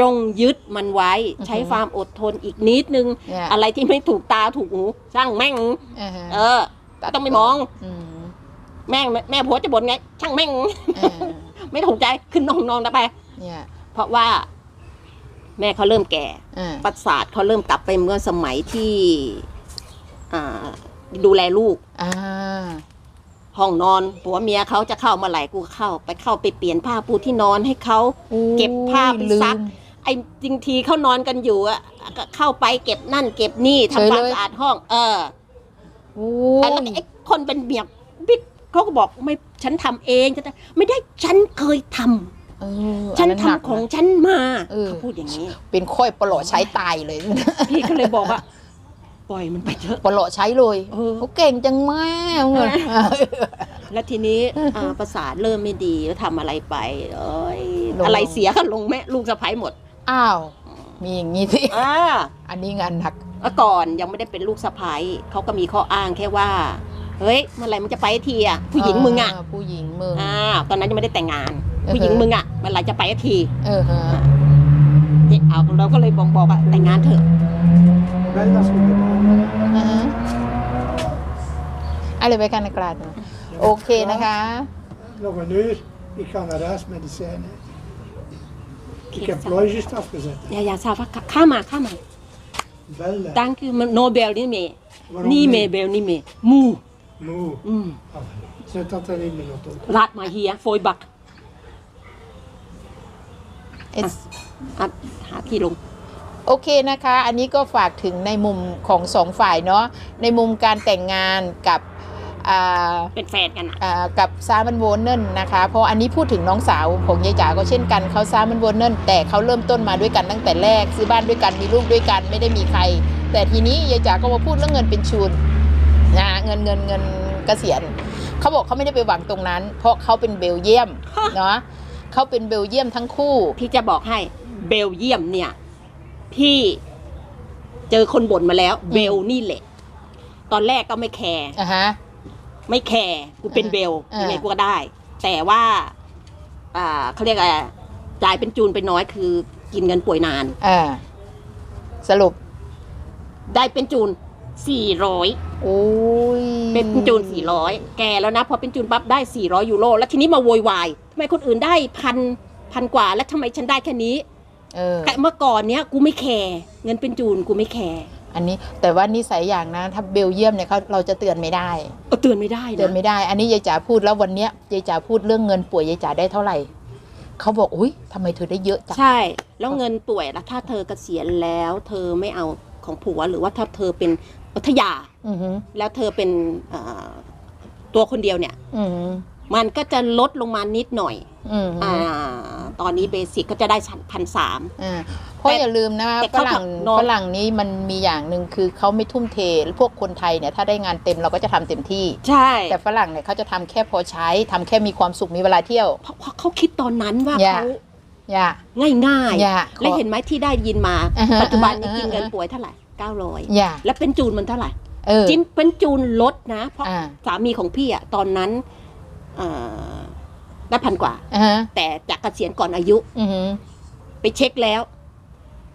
[SPEAKER 2] จงยึดมันไว้
[SPEAKER 1] อือฮึ
[SPEAKER 2] ใช้ความอดทนอีกนิดนึง
[SPEAKER 1] เนี่ย
[SPEAKER 2] อะไรที่ไม่ถูกตาถูกหูช่างแม่ง
[SPEAKER 1] อ่าฮะ
[SPEAKER 2] เออ ต้องไม่มอง
[SPEAKER 1] อืม
[SPEAKER 2] แม่งแม่ผัวจะบ่นไง ช่างแม่ง
[SPEAKER 1] อ่า
[SPEAKER 2] ไม่ถูกใจขึ้นนอนนอนไป
[SPEAKER 1] เนี่ย
[SPEAKER 2] เพราะว่า แม่เขาเริ่มแก่
[SPEAKER 1] อ่า
[SPEAKER 2] ประสาทเขาเริ่มกลับไปเมื่อสมัยที่อ่าดูแลลูก
[SPEAKER 1] อ่า
[SPEAKER 2] ห้องนอนผัวเมียเขาจะเข้าเมาไหร่กูก็เข้า ไปเข้าไปเปลี่ยนผ้าปูที่นอนให้เขา เก็บผ้าไปซัก
[SPEAKER 1] ลืม
[SPEAKER 2] ไอ้จริงทีเขานอนกันอยู่อะก็เข้าไปเก็บนั่นเก็บนี่
[SPEAKER 1] เฉย
[SPEAKER 2] ทำความ
[SPEAKER 1] เลย
[SPEAKER 2] สะอาดห้อง เออ
[SPEAKER 1] โอ้
[SPEAKER 2] อันนั้น
[SPEAKER 1] ย
[SPEAKER 2] ไอ้คนเป็นเมียบิ๊ก เขาก็บอกไม่ฉันทำเองฉันทำไม่ได้ฉันเคยทำ
[SPEAKER 1] เออ
[SPEAKER 2] ฉัน
[SPEAKER 1] อั
[SPEAKER 2] ทำ
[SPEAKER 1] หกะ
[SPEAKER 2] ของฉันมา
[SPEAKER 1] เออ
[SPEAKER 2] เขาพูดอย่างนี้
[SPEAKER 1] เป็นค่อยปลอใช้ตายเลย
[SPEAKER 2] พี่ก็เลยบอกว่าปล่อยมันไปเถอะ
[SPEAKER 1] ปลอใช้เลย
[SPEAKER 2] เออ
[SPEAKER 1] เขาเก่งจังแม่เงิน
[SPEAKER 2] แล้วทีนี้อ่าประสาทเริ่มไม่ดีแล้วทำอะไรไปเอ้ย
[SPEAKER 1] ลง
[SPEAKER 2] อะไรเสียก็ลงแม่ลูกสะใภ้หมด
[SPEAKER 1] อ้าว มีอย่างนี้สิ
[SPEAKER 2] อ่า
[SPEAKER 1] อันนี้งานหนัก
[SPEAKER 2] เมื่อก่อนยังไม่ได้เป็นลูกสะใภ้เขาก็มีข้ออ้างแค่ว่า เฮ้ยเมื่อไหร่มึงจะไปทีอะผู้หญิงมึงอะ
[SPEAKER 1] ผู้หญิงมึง
[SPEAKER 2] อ่าตอนนั้นยังไม่ได้แต่งงาน
[SPEAKER 1] เออ
[SPEAKER 2] ผู้หญิงมึงอะเมื่อไหร่จะไปที
[SPEAKER 1] เออฮะ
[SPEAKER 2] เนี่ยเอาเราก็เลยบอกบอกว่าแต่งงานเถอะ
[SPEAKER 3] Wel, dat is goed gedaan.
[SPEAKER 1] อ่าฮะอะไรไปกันในกลาดเนอะโอเคนะคะ
[SPEAKER 3] Nog een uur. Ik ga naar huis medicijnen. Ik heb Lois juist afgezet.
[SPEAKER 2] อย่าอย่าซาฟักข้ามาข้ามา
[SPEAKER 3] Bellen.
[SPEAKER 2] ตั้งคือมันโนเบลนี่เม
[SPEAKER 3] Waarom
[SPEAKER 2] นี่เม
[SPEAKER 3] niet?
[SPEAKER 2] เบลนี่เมมู
[SPEAKER 3] Moe.
[SPEAKER 2] อืม
[SPEAKER 3] Ah, Zet dat dan in de auto.
[SPEAKER 2] ลาดมาเฮียโฟยบัก
[SPEAKER 1] It's
[SPEAKER 2] อะหาที่ลง
[SPEAKER 1] โอเคนะคะ อันนี้ก็ฝากถึงในมุมของสองฝ่ายเนาะ ในมุมการแต่งงานกับอ่า
[SPEAKER 2] เป็นแฟนกันอะ
[SPEAKER 1] อ่ากับซามันโวนเนิลนะคะ เพราะอันนี้พูดถึงน้องสาวของยายจ๋าก็เช่นกันเขาซามันโวนเนิลแต่เขาเริ่มต้นมาด้วยกันตั้งแต่แรก ซื้อบ้านด้วยกันมีลูกด้วยกันไม่ได้มีใคร แต่ทีนี้ยายจ๋าก็มาพูดเรื่องเงินเป็นชูน นะเงินเงินเงินเกษียณเขาบอกเขาไม่ได้ไปหวังตรงนั้น เพราะเขาเป็นเบลเยียมเนาะเขาเป็นเบลเยียมทั้งคู่
[SPEAKER 2] พี่จะบอกให้เบลเยียมเนี่ย พี่เจอคนบ่นมาแล้ว เบลนี่แหละ ตอนแรกก็ไม่แคร์
[SPEAKER 1] อะฮะ
[SPEAKER 2] ไม่แคร์กูเป็นเบล
[SPEAKER 1] อ่ายั
[SPEAKER 2] ยังไงกูก็ได้ แต่ว่า อ่าเขาเรียกอะไรจ่ายเป็นจูนไปน้อยคือกินเงินป่วยนาน
[SPEAKER 1] อ่าสรุป
[SPEAKER 2] ได้เป็นจูน สี่ร้อย
[SPEAKER 1] โอ้ย
[SPEAKER 2] เป็นจูนสี่ร้อยแกแล้วนะพอเป็นจูนปั๊บได้สี่ร้อยยูโรแล้วทีนี้มาโวยวายทำไมคนอื่นได้พันพันกว่าแล้วทำไมฉันได้แค่นี้
[SPEAKER 1] เออ
[SPEAKER 2] แต่เมื่อก่อนเนี้ยกูไม่แคร์เงินเป็นจูนกูไม่แคร์
[SPEAKER 1] อันนี้แต่ว่านิสัยอย่างนะถ้าเบลเยียมเนี่ยเขาเราจะเตือนไม่ได้
[SPEAKER 2] เออเตือนไม่ได้นะ
[SPEAKER 1] เตือนไม่ได้ อันนี้ยายจ๋าพูดแล้ววันเนี้ยยายจ๋าพูดเรื่องเงินป่วยยายจ๋าได้เท่าไหร่เขาบอกอุ้ยทำไมเธอได้เยอะจัง
[SPEAKER 2] ใช่ แล้วเงินป่วยแล้วถ้าเธอเกษียณแล้ว เธอไม่เอาของผัวหรือว่าถ้าเธอเป็น พัทยา
[SPEAKER 1] อือหือ
[SPEAKER 2] แล้วเธอเป็นเอ่อตัวคนเดียวเนี่ย
[SPEAKER 1] อือหือ
[SPEAKER 2] มันก็จะลดลงมานิดหน่อย
[SPEAKER 1] อือหื
[SPEAKER 2] อ่า
[SPEAKER 1] อ
[SPEAKER 2] ตอนนี้เบสิกก็จะได้พันสาม
[SPEAKER 1] อ่าเพราะอย่าลืมนะ
[SPEAKER 2] แต่
[SPEAKER 1] ฝ
[SPEAKER 2] เขา
[SPEAKER 1] รั่ง
[SPEAKER 2] ทำน้อย
[SPEAKER 1] ฝรั่งนี้มันมีอย่างหนึ่งคือเขาไม่ทุ่มเทพวกคนไทยเนี่ยถ้าได้งานเต็มเราก็จะทำเต็มที่
[SPEAKER 2] ใช่
[SPEAKER 1] แต่ฝรั่งเนี่ยเขาจะทำแค่พอใช้ทำแค่มีความสุขมีเวลาเที่ยว
[SPEAKER 2] เพราะเพราะเขาคิดตอนนั้นว่า
[SPEAKER 1] อย่า
[SPEAKER 2] เขา
[SPEAKER 1] อย่า
[SPEAKER 2] ง่ายง่าย
[SPEAKER 1] อย่า
[SPEAKER 2] และเห็นไหมที่ได้ยินมา
[SPEAKER 1] อ่าฮะ
[SPEAKER 2] ปัจจุบันนี้
[SPEAKER 1] อ่าฮะ
[SPEAKER 2] กินเงินป่วยเท่าไหร่ เก้าร้อย
[SPEAKER 1] อย่า
[SPEAKER 2] แล้วเป็นจูนมันเท่าไหร่
[SPEAKER 1] เออ
[SPEAKER 2] จิ้มเป็นจูนลดนะ เพราะ
[SPEAKER 1] อ่า
[SPEAKER 2] สามีของพี่อะตอนนั้นเอ่อได้พันกว่า
[SPEAKER 1] อ่าฮะ
[SPEAKER 2] แต่จากเกษียณก่อนอายุ
[SPEAKER 1] อือหือ
[SPEAKER 2] ไปเช็คแล้ว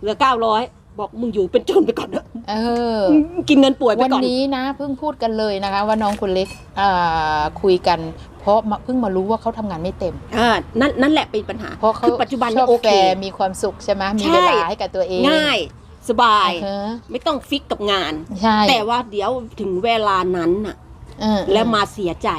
[SPEAKER 2] เหลือเก้าร้อยบอกมึงอยู่เป็นจูนไปก่อนเถอะ
[SPEAKER 1] เออ
[SPEAKER 2] มึงกินเงินป่วยไป
[SPEAKER 1] วัน
[SPEAKER 2] ก่อน
[SPEAKER 1] นี้นะเพิ่งพูดกันเลยนะคะ ว่าน้องคนเล็กอ่าคุยกัน เพราะมาเพิ่งมารู้ว่าเขาทำงานไม่เต็ม
[SPEAKER 2] อ่านั่นนั่นแหละเป็นปัญหา
[SPEAKER 1] เพราะเขา
[SPEAKER 2] คือปัจจุบัน
[SPEAKER 1] ช
[SPEAKER 2] เนี่
[SPEAKER 1] อยบ
[SPEAKER 2] โอ
[SPEAKER 1] แฟ
[SPEAKER 2] เค
[SPEAKER 1] ร์มีความสุขใช่ไหมมี
[SPEAKER 2] ใช่
[SPEAKER 1] เวลาให้กับตัวเอง
[SPEAKER 2] ง่าย สบาย
[SPEAKER 1] อ่าฮะ
[SPEAKER 2] ไม่ต้องฟิกกับงาน
[SPEAKER 1] ใช่
[SPEAKER 2] แต่ว่าเดี๋ยวถึงเวลานั้นน่ะ
[SPEAKER 1] เออ
[SPEAKER 2] แล้วมาเสียใจ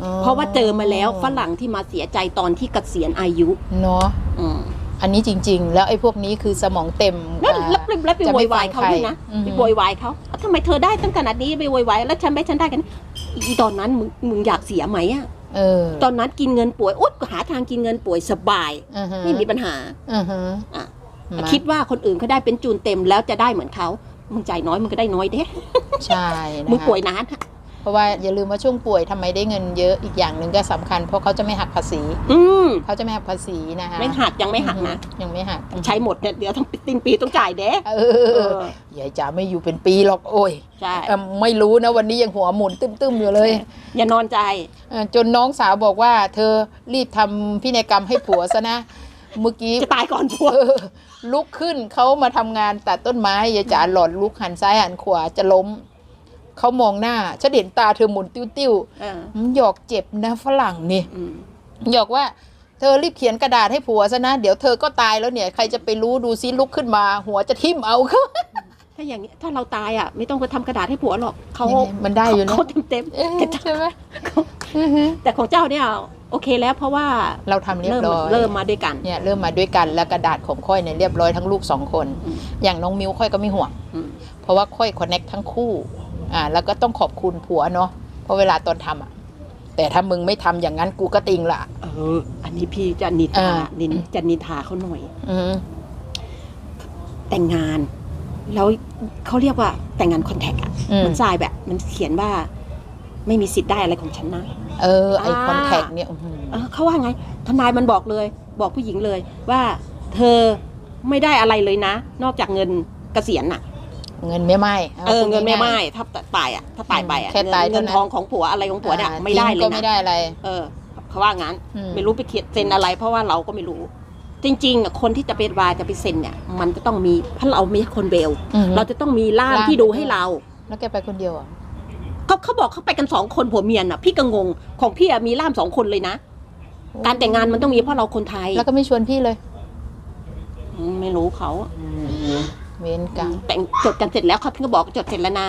[SPEAKER 1] อ๋อ
[SPEAKER 2] เพราะว่าเจอมาแล้วฝรั่งที่มาเสียใจตอนที่เกษียณอายุ
[SPEAKER 1] เนาะ
[SPEAKER 2] อืม
[SPEAKER 1] อันนี้จริง ๆ แล้วไอ้พวกนี้คือสมองเต็ม
[SPEAKER 2] แล้ว
[SPEAKER 1] อ่า
[SPEAKER 2] แล้วแล้วแล้วไป
[SPEAKER 1] จะ
[SPEAKER 2] โว
[SPEAKER 1] ไม่
[SPEAKER 2] ยวาย
[SPEAKER 1] ฟัง
[SPEAKER 2] เขาด้วยนะ
[SPEAKER 1] ใครอือฮึ
[SPEAKER 2] ไปโวยวายเขาเอ้าทำไมเธอได้ตั้งขนาดนี้ไปโวยวายแล้วฉันไม่ฉันได้กันอีตอนนั้นมึงมึงอยากเสียไหมอะ
[SPEAKER 1] เออ
[SPEAKER 2] ตอนนั้นกินเงินป่วยอุ๊ยหาทางกินเงินป่วยสบาย
[SPEAKER 1] อือฮึ
[SPEAKER 2] ไม่มีปัญหา
[SPEAKER 1] อือฮึ
[SPEAKER 2] อะ
[SPEAKER 1] มา
[SPEAKER 2] คิดว่าคนอื่นเขาได้เป็นจูนเต็มแล้วจะได้เหมือนเขามึงจ่ายน้อยมึงก็ได้น้อยเด้
[SPEAKER 1] ใช่นะคะ
[SPEAKER 2] มึงป่วยนานอะ
[SPEAKER 1] เพราะว่าอย่าลืมว่าช่วงป่วยทำไมได้เงินเยอะอีกอย่างหนึ่งก็สำคัญ เพราะเขาจะไม่หักภาษี
[SPEAKER 2] อืม
[SPEAKER 1] เขาจะไม่หักภาษีนะคะ
[SPEAKER 2] ไม่หักยังไม่หักนะ
[SPEAKER 1] อือฮึยังไม่หัก
[SPEAKER 2] ใช้หมดเนี่ยเดี๋ยวต้องสิ้นปีต้องจ่ายเด้
[SPEAKER 1] เอ
[SPEAKER 2] เอ
[SPEAKER 1] อ
[SPEAKER 2] อ
[SPEAKER 1] ยายจ๋าไม่อยู่เป็นปีหรอกโอ้ย
[SPEAKER 2] ใช่
[SPEAKER 1] เอิ่มไม่รู้นะวันนี้ยังหัวหมุนตึ้มๆอยู่เลย
[SPEAKER 2] อย่านอนใจ
[SPEAKER 1] เอ่อจนน้องสาวบอกว่า เธอรีบทำพินัยกรรมให้ผัวซะนะ เมื่อกี้
[SPEAKER 2] จะตายก่อนผัว
[SPEAKER 1] เออลุกขึ้นเขามาทำงานตัดต้นไม้ยายจ๋าหลอดลุกหันซ้ายหันขวาจะล้ม เขามองหน้าฉันเห็นตาเธอหมุนติ้ว
[SPEAKER 2] เออ
[SPEAKER 1] ๆอืมหยอกเจ็บนะฝรั่งนี่
[SPEAKER 2] อืม
[SPEAKER 1] หยอกว่าเธอรีบเขียนกระดาษให้ผัวซะนะ เดี๋ยวเธอก็ตายแล้วเนี่ย ใครจะไปรู้ดูซิลุกขึ้นมา หัวจะทิ่มเอาเขา
[SPEAKER 2] ถ้าอย่างนี้ถ้าเราตายอะ ไม่ต้องไปทำกระดาษให้ผัวหรอกเขา
[SPEAKER 1] ยังไงมันได้อยู่นะ
[SPEAKER 2] เขาเต็มเต็มๆ
[SPEAKER 1] เอ๊ะ
[SPEAKER 2] แต่เจ้า
[SPEAKER 1] ใช่ไหมอือฮึ
[SPEAKER 2] แต่ของเจ้าเนี่ย โอเคแล้วเพราะว่า
[SPEAKER 1] เราทำเรีย
[SPEAKER 2] เริ่
[SPEAKER 1] บ
[SPEAKER 2] ม
[SPEAKER 1] ร้อย
[SPEAKER 2] เริ่มมาด้วยกัน
[SPEAKER 1] เนี่ยเริ่มมาด้วยกันแล้วกระดาษของค่อยเนี่ยเรียบร้อยทั้งลูกสองคน
[SPEAKER 2] อืม
[SPEAKER 1] อย่างน้องมิวค่อยก็ไม่ห่วง
[SPEAKER 2] อืม
[SPEAKER 1] เพราะว่าค่อยคอนเน็กทั้งคู่อ่าแล้วก็ต้องขอบคุณผัวเนาะเพราะเวลาตอนทำอะแต่ถ้ามึงไม่ทำอย่างนั้นกูก็ติงละ
[SPEAKER 2] เออ อันนี้พี่จะนินทา
[SPEAKER 1] อ่า
[SPEAKER 2] นินจะนินทาเขาหน่อย
[SPEAKER 1] อืม
[SPEAKER 2] แต่งงาน แล้วเขาเรียกว่าแต่งงานคอนแทคอะ
[SPEAKER 1] อืม
[SPEAKER 2] มันทรายแบบ มันเขียนว่า ไม่มีสิทธิ์ได้อะไรของฉันนะ
[SPEAKER 1] เออไอ
[SPEAKER 2] อ่า
[SPEAKER 1] คอนแทคเนี่ยอื้อหือ
[SPEAKER 2] เออเขาว่าไงทนายมันบอกเลย บอกผู้หญิงเลยว่าเธอไม่ได้อะไรเลยนะ นอกจากเงินเกษียณน่ะ
[SPEAKER 1] เงินไม่ไหม
[SPEAKER 2] เออ
[SPEAKER 1] พูด
[SPEAKER 2] เงินไม่
[SPEAKER 1] ง่ายๆ
[SPEAKER 2] ไม่ถ้าตายอะถ้าตายไปอะ
[SPEAKER 1] แค่ตาย
[SPEAKER 2] เงิน
[SPEAKER 1] เท่านั้น
[SPEAKER 2] ทองของผัวอะไรของผัวเนี่ย
[SPEAKER 1] อ่า
[SPEAKER 2] ไม่ได้
[SPEAKER 1] ทิ้ง
[SPEAKER 2] เล
[SPEAKER 1] ก็
[SPEAKER 2] ย
[SPEAKER 1] ไม่
[SPEAKER 2] นะ
[SPEAKER 1] ได้อะไร
[SPEAKER 2] เออเขาว่างั้น
[SPEAKER 1] อืม
[SPEAKER 2] ไม่รู้ไปเขียนเซ็นอะไร เพราะว่าเราก็ไม่รู้ จริงๆอะคนที่จะเป็นวาจะไปเซ็นเนี่ย มันจะต้องมีถ้าเราไม่ใช่คนเบล
[SPEAKER 1] อือหือ
[SPEAKER 2] เราจะต้องมีล่าม
[SPEAKER 1] ล่าม
[SPEAKER 2] ที่ดูให้เรา
[SPEAKER 1] แล้วแกไปคนเดียวเหรอะ
[SPEAKER 2] เขาเขาบอกเขาไปกันสองคนผัวเมียน่ะ พี่ก็งงของพี่อะมีล่ามสองคนเลยนะ การแต่งงานมันต้องมีเพราะเราคนไทย
[SPEAKER 1] แล้วก็ไม่ชวนพี่เลย
[SPEAKER 2] อืมไม่รู้เขา
[SPEAKER 1] เว้นกรรม
[SPEAKER 2] แต่งจดกันเสร็จแล้วเขาพี่ก็บอกจดเสร็จแล้วนะ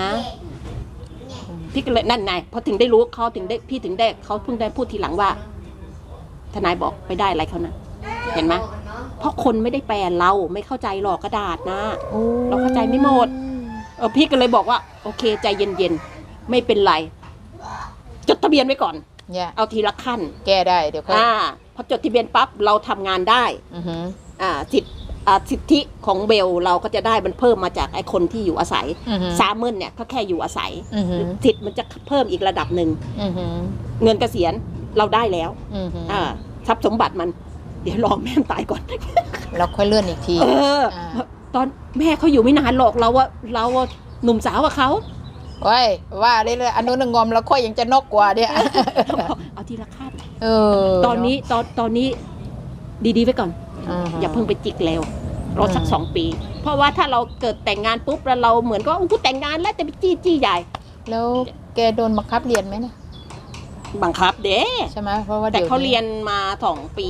[SPEAKER 2] พี่ก็เลยนั่นไงพอถึงได้รู้เขาถึงได้พี่ถึงได้เขาเพิ่งได้พูดทีหลังว่า ทนายบอกไปได้อะไรเขานะเห็นไหมเพราะคนไม่ได้แปลเราไม่เข้าใจหรอกกระดาษนะ
[SPEAKER 1] โอ้
[SPEAKER 2] เราเข้าใจไม่หมดเออพี่ก็เลยบอกว่า โอเคใจเย็นๆ ไม่เป็นไร จดทะเบียนไว้ก่อน
[SPEAKER 1] เนี่ย
[SPEAKER 2] เอาทีละขั้น
[SPEAKER 1] แก้ได้เดี๋ยวค่อย
[SPEAKER 2] อ่าพอจดทะเบียนปั๊บเราทำงานได้
[SPEAKER 1] อือหือ
[SPEAKER 2] อ่าสิทธิอ่าสิทธิของเบลเราก็จะได้มันเพิ่มมาจากไอ้คนที่อยู่อาศัย
[SPEAKER 1] อือหือ
[SPEAKER 2] สามหมื่นเนี่ยก็แค่อยู่อาศัย
[SPEAKER 1] อือหือ
[SPEAKER 2] สิทธิ์มันจะเพิ่มอีกระดับหนึ่ง
[SPEAKER 1] อือหือ
[SPEAKER 2] เงินเกษียณเราได้แล้ว
[SPEAKER 1] อือหือ
[SPEAKER 2] อ่าทรัพย์สมบัติมัน เดี๋ยวรอแม่มนตายก่อน
[SPEAKER 1] แล้วค่อยเลื่อนอีกที
[SPEAKER 2] เออ
[SPEAKER 1] อ่า
[SPEAKER 2] ตอนแม่เขาอยู่ไม่นานหรอกเราว่าเราว่าหนุ่มสาวกับเขา
[SPEAKER 1] โอ้ยว่าได้เลยอันนู้นนะงอมแล้วค่อยยังจะนกกว่าเนี่ย
[SPEAKER 2] เอาทีละขั้น
[SPEAKER 1] เออ
[SPEAKER 2] ตอนนี้ตอนตอนนี้ดีๆไว้ก่อน อย่าเพิ่งไปจิกเร็วรอสัก
[SPEAKER 1] อืม
[SPEAKER 2] สองปี เพราะว่าถ้าเราเกิดแต่งงานปุ๊บแล้วเราเหมือนก็อู้กูแต่งงานแล้วแต่ไปจี้จี้ใหญ่
[SPEAKER 1] แล้วแกโดนบังคับเรียนไหมเนี่ย
[SPEAKER 2] บังคับเด้
[SPEAKER 1] ใช่ไหมเพราะว่า
[SPEAKER 2] แต่
[SPEAKER 1] ดี๋ยว
[SPEAKER 2] เขาเรียนมาสองปี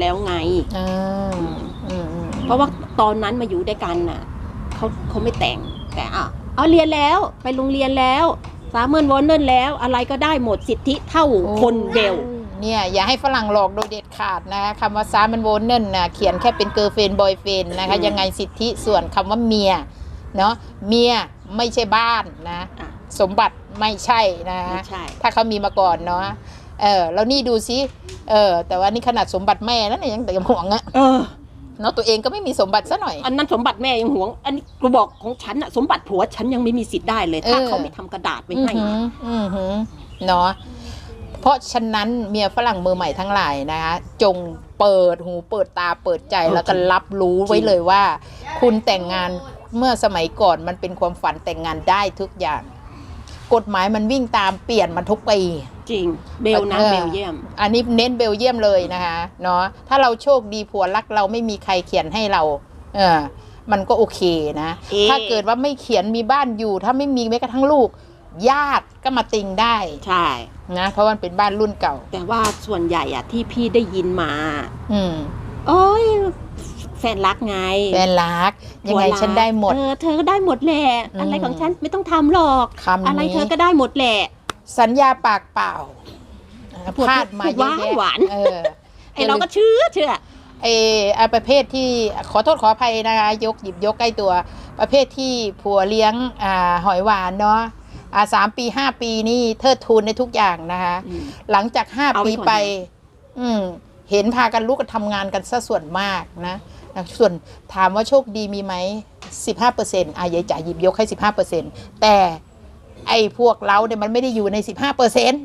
[SPEAKER 2] แล้วไง
[SPEAKER 1] อ่าอืมอืม
[SPEAKER 2] เพราะว่าตอนนั้นมาอยู่ด้วยกันน่ะเขาเขาไม่แต่งแต่อะ เอาเรียนแล้วไปโรงเรียนแล้วสามเมินวอนเนินแล้ว อะไรก็ได้หมดสิทธิเท่าคนเบล
[SPEAKER 1] เนี่ยอย่าให้ฝรั่งหลอกโดยเด็ดขาดนะคะคำว่าซามันโวนเนิลนะเขียนแค่เป็นเกอร์เฟนบอยเฟนนะคะ
[SPEAKER 2] อืม
[SPEAKER 1] ยังไงสิทธิส่วนคำว่าเมียเนาะเมียไม่ใช่บ้านนะ
[SPEAKER 2] อะ
[SPEAKER 1] สมบัติไม่ใช่นะ
[SPEAKER 2] ไม่ใช่
[SPEAKER 1] ถ้าเขามีมาก่อนเนาะเออแล้วนี่ดูซิเออแต่ว่านี่ขนาดสมบัติแม่นั่นยยังแต่ห่วงอะ
[SPEAKER 2] เออ
[SPEAKER 1] เนาะตัวเองก็ไม่มีสมบัติซะหน่อย
[SPEAKER 2] อันนั้นสมบัติแม่ยังหวง อันนี้กูบอกของฉันอะสมบัติผัวฉันยังไม่มีสิทธิ์ได้เลยถ้า
[SPEAKER 1] เออ
[SPEAKER 2] เขาไม่ทำกระดาษไว้
[SPEAKER 1] อือ
[SPEAKER 2] ให้
[SPEAKER 1] หืออือหือเนาะเพราะฉะนั้นเมียฝรั่งมือใหม่ทั้งหลายนะคะ จงเปิดหูเปิดตาเปิดใจแล้วก็รับรู้ไว้เลยว่า คุณแต่งงานเมื่อสมัยก่อนมันเป็นความฝันแต่งงานได้ทุกอย่าง กฎหมายมันวิ่งตามเปลี่ยนมาทุกปี
[SPEAKER 2] จริงเบลนะ
[SPEAKER 1] เออ
[SPEAKER 2] เบลเยี่ยม
[SPEAKER 1] อันนี้เน้นเบลเยียมเลยนะคะเนาะถ้าเราโชคดีผัวรักเราไม่มีใครเขียนให้เรา เออ มันก็โอเคนะ
[SPEAKER 2] เอ๊ะ
[SPEAKER 1] ถ้าเกิดว่าไม่เขียนมีบ้านอยู่ ถ้าไม่มีแม้กระทั่งลูก ญาติก็มาติงได้
[SPEAKER 2] ใช่
[SPEAKER 1] นะเพราะมันเป็นบ้านรุ่นเก่า
[SPEAKER 2] แต่ว่าส่วนใหญ่อะที่พี่ได้ยินมา
[SPEAKER 1] อืม
[SPEAKER 2] โอ้ยแฟนรักไง
[SPEAKER 1] แฟนรัก ยังไง
[SPEAKER 2] ผัวรัก
[SPEAKER 1] ฉันได้หมด
[SPEAKER 2] เออเธอก็ได้หมดแหละ
[SPEAKER 1] อืม
[SPEAKER 2] อะไรของฉันไม่ต้องทำหรอก
[SPEAKER 1] คำนี้
[SPEAKER 2] อะไรเธอก็ได้หมดแหละ
[SPEAKER 1] สัญญาปากเปล่า
[SPEAKER 2] พูด
[SPEAKER 1] พลาดมาเยอะ
[SPEAKER 2] พูด
[SPEAKER 1] แยะ
[SPEAKER 2] หวานๆ
[SPEAKER 1] เออ
[SPEAKER 2] ไอเราก็เชื่อเชื่อ
[SPEAKER 1] ไอ้ไอ้ประเภทที่ขอโทษขออภัยนะคะยกหยิบยกใกล้ตัว ประเภทที่ผัวเลี้ยงอ่าหอยหวานเนาะอ่าสามปีห้าปีนี่เทิดทูนในทุกอย่างนะคะ
[SPEAKER 2] อืม
[SPEAKER 1] หลังจากห้า
[SPEAKER 2] เอาไว้
[SPEAKER 1] ปี
[SPEAKER 2] ก่อน
[SPEAKER 1] ไป อืมเห็นพากันลุกกันทำงานกันซะส่วนมากนะนะส่วนถามว่าโชคดีมีไหมสิบห้าเปอร์เซ็นต์อายายจ๋าหยิบยกให้สิบห้าเปอร์เซ็นต์แต่ ไอ้พวกเราเนี่ยมันไม่ได้อยู่ในสิบห้าเปอร์เซ็นต์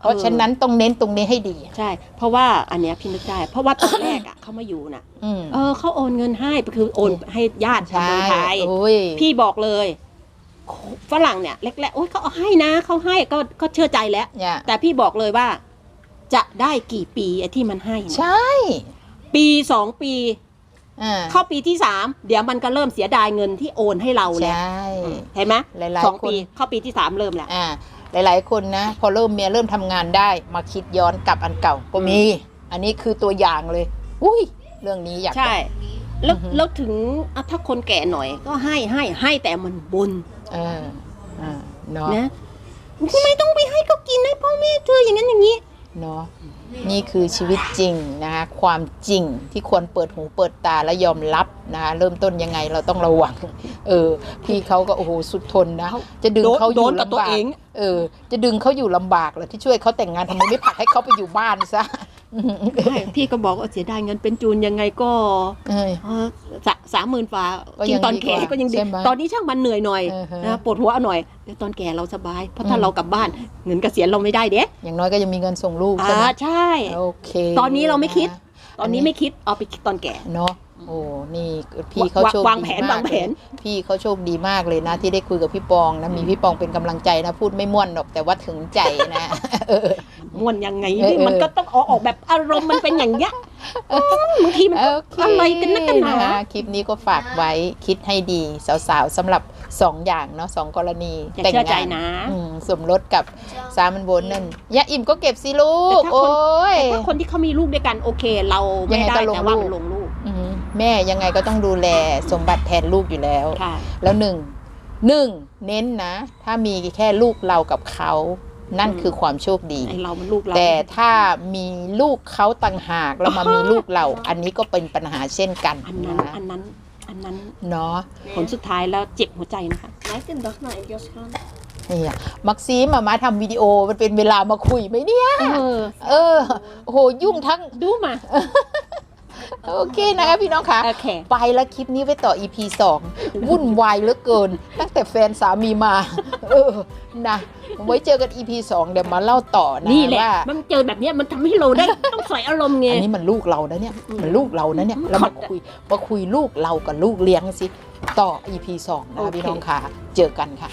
[SPEAKER 1] เพราะฉะนั้นต้องเน้นตรงนี้ให้ดี
[SPEAKER 2] ใช่ เพราะว่าอันเนี้ยพี่นึกได้ เพราะว่าตอนแรกอะเขามาอยู่น่ะ
[SPEAKER 1] อืม
[SPEAKER 2] เออเขาโอนเงินให้คือโอนให้ญาติชาว
[SPEAKER 1] ใช่
[SPEAKER 2] เมืองไทย
[SPEAKER 1] โอ้ย
[SPEAKER 2] พี่บอกเลยฝรั่งเนี่ยแรกๆโอ้ยเขาเอาให้นะเขาให้ก็ก็เชื่อใจแล้ว
[SPEAKER 1] เนี่ย
[SPEAKER 2] แต่พี่บอกเลยว่า จะได้กี่ปีไอ้ที่มันให้เนี่ย
[SPEAKER 1] ใช่
[SPEAKER 2] ปีสองปี
[SPEAKER 1] อ่า
[SPEAKER 2] เข้าปีที่สามเดี๋ยวมันก็เริ่มเสียดายเงินที่โอนให้เรา
[SPEAKER 1] ใช
[SPEAKER 2] แล้ว่เห็นไหม
[SPEAKER 1] หลายๆ
[SPEAKER 2] สอง
[SPEAKER 1] คน
[SPEAKER 2] ปีเข้าปีที่สามเริ่มแล้ว
[SPEAKER 1] อ่า หลาย ๆ คนนะ พอเริ่มเมียเริ่มทำงานได้ มาคิดย้อนกลับอันเก่าก็มี อันนี้คือตัวอย่างเลย อุ้ย เรื่องนี้อยากจะ
[SPEAKER 2] ใช่ แล้ว
[SPEAKER 1] อือฮึ
[SPEAKER 2] แล้วถึงอะถ้าคนแก่หน่อย ก็ให้ให้ให้แต่มันบน
[SPEAKER 1] เอออ่าเนาะ
[SPEAKER 2] นะทำไมต้องไปให้เขากินให้พ่อแม่เธออย่างนั้นอย่างนี้
[SPEAKER 1] เนาะ นี่คือชีวิตจริงนะคะความจริงที่ควรเปิดหูเปิดตาและยอมรับนะคะเริ่มต้นยังไงเราต้องระวัง เออ พี่เขาก็โอ้โหสุดทนนะ
[SPEAKER 2] เขา
[SPEAKER 1] จะดึง
[SPEAKER 2] โดน
[SPEAKER 1] เขาอ
[SPEAKER 2] โด
[SPEAKER 1] ยู่
[SPEAKER 2] นกับตัว
[SPEAKER 1] ลำบาก
[SPEAKER 2] เอง
[SPEAKER 1] เออ จะดึงเขาอยู่ลำบากเหรอที่ช่วยเขาแต่งงานทำไมไม่ผลักให้เขาไปอยู่บ้านซะ
[SPEAKER 2] ใช่ พี่ก็บอกว่าเสียดายเงินเป็นจูนยังไงก็
[SPEAKER 1] เออ
[SPEAKER 2] เออสะสามหมื่นฝ่า
[SPEAKER 1] ก็
[SPEAKER 2] กิ
[SPEAKER 1] ยั
[SPEAKER 2] น
[SPEAKER 1] ง
[SPEAKER 2] ตอน
[SPEAKER 1] ดีก
[SPEAKER 2] แก่
[SPEAKER 1] ว่า
[SPEAKER 2] ก็ยังดี
[SPEAKER 1] ใช่ไหม
[SPEAKER 2] ตอนนี้ช่างมันเหนื่อยหน่อย
[SPEAKER 1] อือฮะ
[SPEAKER 2] นะปวดหัวหน่อยแต่ตอนแก่เราสบาย เพราะถ้า
[SPEAKER 1] อืม
[SPEAKER 2] เรากลับบ้านเงินเกษียณเราไม่ได้เด้
[SPEAKER 1] อย่างน้อยก็ยังมีเงินส่งลูกใช่
[SPEAKER 2] อ่า
[SPEAKER 1] ไหม
[SPEAKER 2] ใช่
[SPEAKER 1] โอเค
[SPEAKER 2] ตอนนี้เราไม่คิด
[SPEAKER 1] นะ
[SPEAKER 2] ตอนนี้ไม่คิดเอาไปคิดตอนแก่
[SPEAKER 1] เนาะโอ้ นี่พี่เขา
[SPEAKER 2] วาง
[SPEAKER 1] โชค
[SPEAKER 2] วาง
[SPEAKER 1] ดี
[SPEAKER 2] แผน
[SPEAKER 1] มาก
[SPEAKER 2] วางแผน
[SPEAKER 1] เลยพี่เขาโชคดีมากเลยนะ ที่ได้คุยกับพี่ปองนะ มีพี่ปองเป็นกำลังใจนะ พูดไม่ม่วนหรอกแต่ว่าถึงใจนะเออ
[SPEAKER 2] ม่วนยังไง
[SPEAKER 1] เออ
[SPEAKER 2] นี่
[SPEAKER 1] เออ
[SPEAKER 2] มันก็ต้องเอาออกแบบอารมณ์มันเป็นอย่างเงี้ยอืมบางทีมันก็
[SPEAKER 1] โอเค
[SPEAKER 2] อะไรกันนักกันหนาะ
[SPEAKER 1] คลิปนี้ก็ฝากไว้คิดให้ดีสาวๆสำหรับสองอย่างเนาะสองกรณี
[SPEAKER 2] อย่าเชื่อใจนะ
[SPEAKER 1] อืมสมรสกับสามันวนนั่นยาอิ่มก็เก็บสิลูก
[SPEAKER 2] แต่ถ้าคน
[SPEAKER 1] โอ้ย
[SPEAKER 2] แต่ถ้าคนที่เขามีลูกด้วยกันโอเค เรา
[SPEAKER 1] ยั
[SPEAKER 2] ไม่
[SPEAKER 1] งไง
[SPEAKER 2] ได้
[SPEAKER 1] ก็ลง
[SPEAKER 2] แต่ว่า
[SPEAKER 1] ลูก
[SPEAKER 2] มันลงลูก
[SPEAKER 1] อืมแม่ยังไงก็ต้องดูแลสมบัติแทนลูกอยู่แล้ว
[SPEAKER 2] ค่ะ
[SPEAKER 1] แล้วหนึ่งหนึ่งเน้นนะ ถ้ามีแค่ลูกเรากับเขา นั่น
[SPEAKER 2] อืม
[SPEAKER 1] คือความโชคดี
[SPEAKER 2] ไอเรามันลูกเรา
[SPEAKER 1] แต่ถ้ามีลูกเขาต่างหากแล้วมามีลูกเรา อันนี้ก็เป็นปัญหาเช่นกัน
[SPEAKER 2] อันนั้น
[SPEAKER 1] นะ
[SPEAKER 2] อันนั้นอันนั้น
[SPEAKER 1] เนาะ
[SPEAKER 2] ผลสุดท้ายแล้วเจ็บหัวใจนะคะ
[SPEAKER 4] Lijkt een dag naar Elias gaan.
[SPEAKER 1] นี่มักซีมอะมาทำวิดีโอมันเป็นเวลามาคุยไหมเนี่ย
[SPEAKER 2] เออ
[SPEAKER 1] เออโอ้โหยุ่งทั้ง
[SPEAKER 2] ดูมา
[SPEAKER 1] โอเคนะคะพี่น้องคะ
[SPEAKER 2] โอเค
[SPEAKER 1] ไปแล้วคลิปนี้ไว้ต่อ EP 2 วุ่นวายเหลือเกิน ตั้งแต่แฟนสามีมา เออนะไว้เจอกัน EP 2 เดี๋ยวมาเล่าต่อนะ
[SPEAKER 2] นี่แหละ
[SPEAKER 1] ว่า
[SPEAKER 2] มันเจอแบบเนี้ยมันทำให้เราได้ต้องใส่อารมณ์ไง
[SPEAKER 1] อันนี้มันลูกเรานะเนี่ยมันลูกเรานะเนี่ยแล้วมาคุยมาคุยลูกเรากับลูกเลี้ยงสิต่อ EP 2 นะคะพี่น้องค่ะเจอกันค่ะ